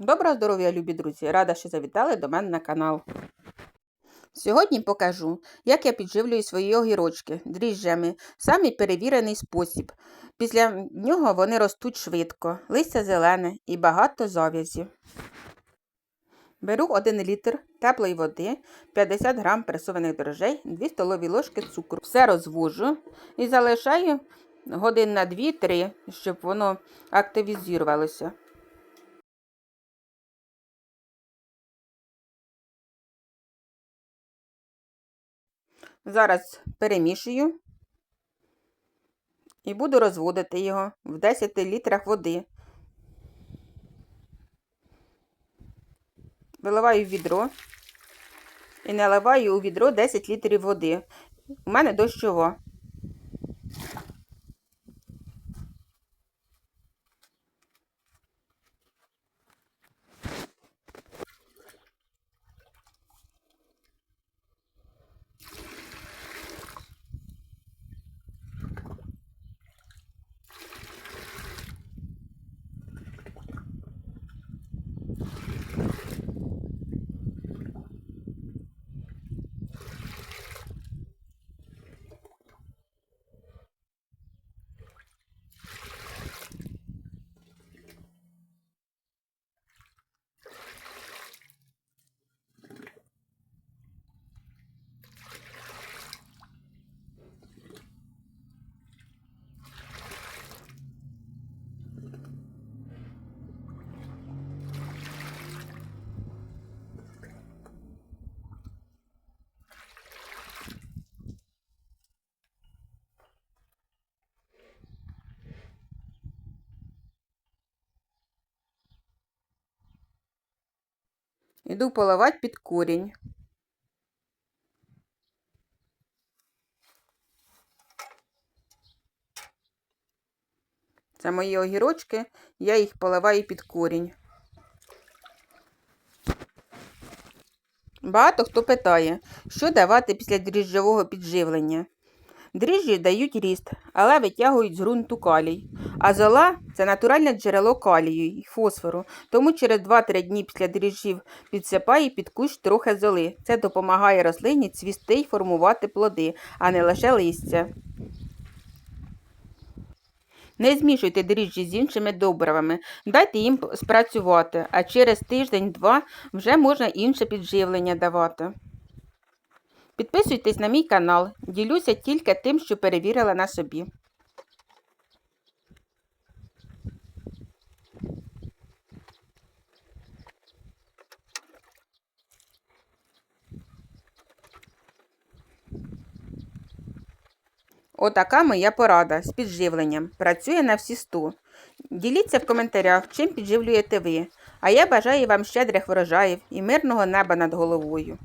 Доброго здоров'я, любі друзі! Рада, що завітали до мене на канал. Сьогодні покажу, як я підживлюю свої огірочки дріжджами. Самий перевірений спосіб. Після нього вони ростуть швидко, листя зелене і багато зав'язів. Беру 1 літр теплої води, 50 грам пресованих дрожжей, 2 столові ложки цукру. Все розвожу і залишаю годин на 2-3, щоб воно активізувалося. Зараз перемішую і буду розводити його в 10 літрах води. Виливаю в відро і наливаю у відро 10 літрів води. У мене дощова. Іду поливати під корінь. Це мої огірочки, я їх поливаю під корінь. Багато хто питає, що давати після дріжджового підживлення. Дріжджі дають ріст, але витягують з ґрунту калій. А зола це натуральне джерело калію і фосфору, тому через 2-3 дні після дріжджів підсипає під кущ трохи золи. Це допомагає рослині цвісти й формувати плоди, а не лише листя. Не змішуйте дріжджі з іншими добривами, дайте їм спрацювати, а через тиждень-два вже можна інше підживлення давати. Підписуйтесь на мій канал, ділюся тільки тим, що перевірила на собі. Отака моя порада з підживленням. Працює на всі 100. Діліться в коментарях, чим підживлюєте ви. А я бажаю вам щедрих врожаїв і мирного неба над головою.